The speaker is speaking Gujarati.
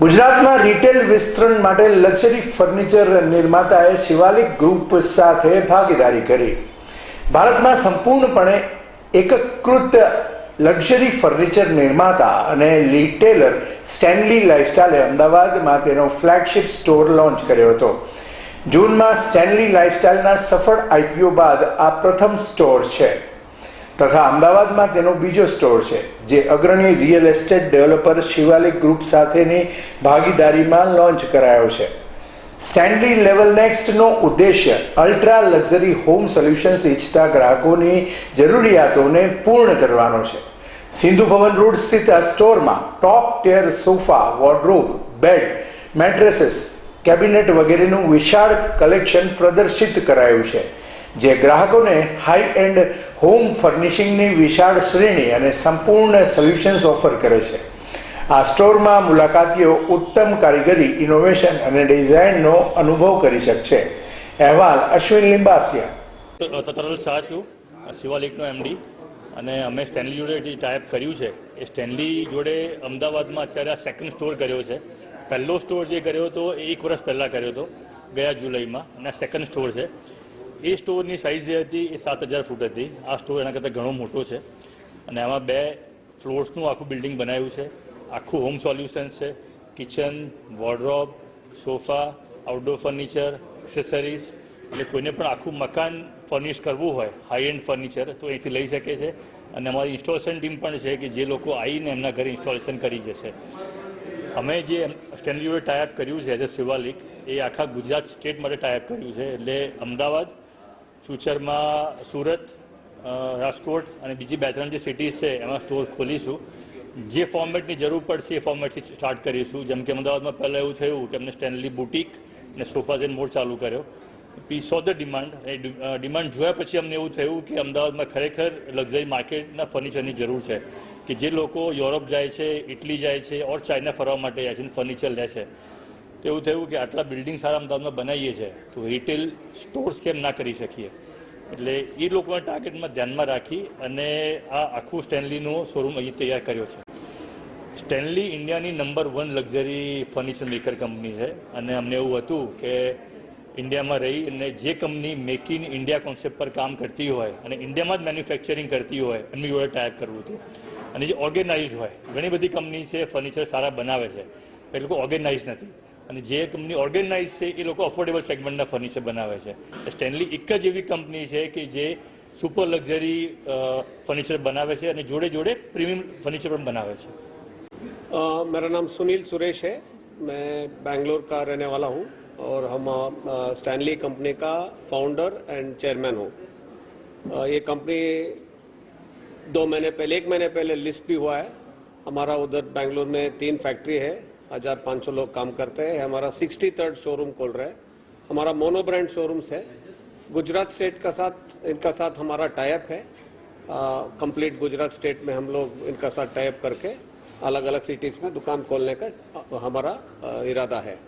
ગુજરાતમાં રિટેલ વિસ્તરણ માટે લક્ઝરી ફર્નિચર નિર્માતાએ શિવાલિક ગ્રુપ સાથે ભાગીદારી કરી. ભારતમાં સંપૂર્ણપણે એકીકૃત લક્ઝરી ફર્નિચર નિર્માતા અને રિટેલર સ્ટેનલી લાઇફસ્ટાઇલે અમદાવાદમાં તેનો ફ્લેગશિપ સ્ટોર લોન્ચ કર્યો હતો. જૂનમાં સ્ટેનલી લાઇફસ્ટાઇલના સફળ આઈપીઓ બાદ આ પ્રથમ સ્ટોર છે. તથા અમદાવાદમાં તેનો બીજો સ્ટોર છે, જે અગ્રણી real estate developer Shivalik group સાથેની ભાગીદારીમાં લોન્ચ કરાયો છે. સ્ટેન્ડલી લેવલ નેક્સ્ટનો ઉદ્દેશ્ય અલ્ટ્રા લક્ઝરી હોમ સોલ્યુશન્સ ઈચ્છતા ગ્રાહકોની જરૂરિયાતોને પૂર્ણ કરવાનો છે. સિંધુ ભવન રોડ સ્થિત આ સ્ટોરમાં top tier sofa, wardrobe, bed, mattresses, cabinet વગેરેનું વિશાળ કલેક્શન પ્રદર્શિત કરાયું છે. જે ગ્રાહકોને હાઈ એન્ડ હોમ ફર્નિશિંગની વિશાળ શ્રેણી અને સંપૂર્ણ સોલ્યુશન્સ ઓફર કરે છે. આ સ્ટોરમાં મુલાકાતીઓ ઉત્તમ કારીગરી ઇનોવેશન અને ડિઝાઇનનો અનુભવ કરી શકશે. અહેવાલ અશ્વિન લિંબાસિયા. તતરલ શાહ છું. શિવાલિકનો એમડી અને અમે સ્ટેનલી જોડે ટાઈપ કર્યું છે, એ સ્ટેનલી જોડે અમદાવાદમાં અત્યારે આ સેકન્ડ સ્ટોર કર્યો છે. પહેલો સ્ટોર જે કર્યો હતો, એ એક વર્ષ પહેલાં કર્યો હતો, ગયા જુલાઈમાં. અને આ સેકન્ડ સ્ટોર છે. એ સ્ટોરની સાઇઝ જે હતી એ સાત હજાર ફૂટ હતી. આ સ્ટોર એના કરતાં ઘણો મોટો છે. અને આમાં બે ફ્લોર્સનું આખું બિલ્ડિંગ બનાવ્યું છે. આખું હોમ સોલ્યુશન્સ છે. Kitchen wardrobe sofa outdoor furniture accessories એટલે કોઈને પણ આખું મકાન ફર્નિશ કરવું હોય હાઈ એન્ડ ફર્નિચર તો અહીંથી લઈ શકે છે. અને અમારી ઇન્સ્ટોલેશન ટીમ પણ છે કે જે લોકો આવીને એમના ઘરે ઇન્સ્ટોલેશન કરી જશે. અમે જે સ્ટેનલી જોડે ટાઈપ કર્યું છે એઝ અ શિવાલિક એ આખા ગુજરાત સ્ટેટ માટે ટાઈપ કર્યું છે. એટલે અમદાવાદ ફ્યુચરમાં સુરત રાજકોટ અને બીજી બે ત્રણ જે સિટીઝ છે, એમાં સ્ટોર ખોલીશું. જે ફોર્મેટની જરૂર પડશે એ ફોર્મેટથી સ્ટાર્ટ કરીશું. જેમ કે અમદાવાદમાં પહેલાં એવું થયું કે અમને સ્ટેનલી બુટીક અને સોફાઝ એન્ડ મોડ ચાલુ કર્યો. We saw the demand demand જોયા પછી અમને એવું થયું કે અમદાવાદમાં ખરેખર લક્ઝરી માર્કેટના ફર્નિચરની જરૂર છે. કે જે લોકો યુરોપ જાય છે ઇટલી જાય છે ઓર ચાઇના ફરવા માટે જાય છે ફર્નિચર લે છે. તો એવું થયું કે આટલા બિલ્ડિંગ સારા અમદાવાદમાં બનાવીએ છીએ તો રિટેલ સ્ટોર્સ કેમ ના કરી શકીએ? એટલે એ લોકોના ટાર્ગેટમાં ધ્યાનમાં રાખી અને આ આખું સ્ટેનલીનો શોરૂમ અહીં તૈયાર કર્યો છે. સ્ટેનલી ઇન્ડિયાની number one luxury furniture maker company છે અને અમને એવું હતું કે ઇન્ડિયામાં રહી અને જે company make in India concept પર કામ કરતી હોય અને ઇન્ડિયામાં જ મેન્યુફેક્ચરિંગ કરતી હોય, એમની જોડે ટાઈપ કરવું હતું. અને જે ઓર્ગેનાઇઝ હોય, ઘણી બધી કંપની છે ફર્નિચર સારા બનાવે છે એ લોકો ઓર્ગેનાઇઝ નથી. અને જે કંપની ઓર્ગેનાઇઝ છે એ લોકો અફોર્ડેબલ સેગમેન્ટના ફર્નિચર બનાવે છે સ્ટેનલી એક જ એવી કંપની છે કે જે સુપર લક્ઝરી ફર્નિચર બનાવે છે અને જોડે જોડે પ્રીમિયમ ફર્નિચર પણ બનાવે છે अ, मेरा नाम सुनील सुरेश है मैं बेंगलोर का रहने वाला हूँ और हम अ, स्टैनली कंपनी का फाउंडर एंड चेयरमैन हूँ अ, ये कंपनी दो महीने पहले एक महीने पहले लिस्ट भी हुआ है हमारा उधर बेंगलोर में तीन फैक्ट्री है हज़ार पाँच सौ लोग काम करते हैं। हमारा सिक्सटी थर्ड शोरूम खोल रहा है। हमारा मोनो ब्रांड शोरूम्स है। गुजरात स्टेट का साथ, इनका साथ हमारा टाइप है। कंप्लीट गुजरात स्टेट में हम लोग इनका साथ टाइप करके अलग अलग सिटीज़ में दुकान खोलने का हमारा इरादा है।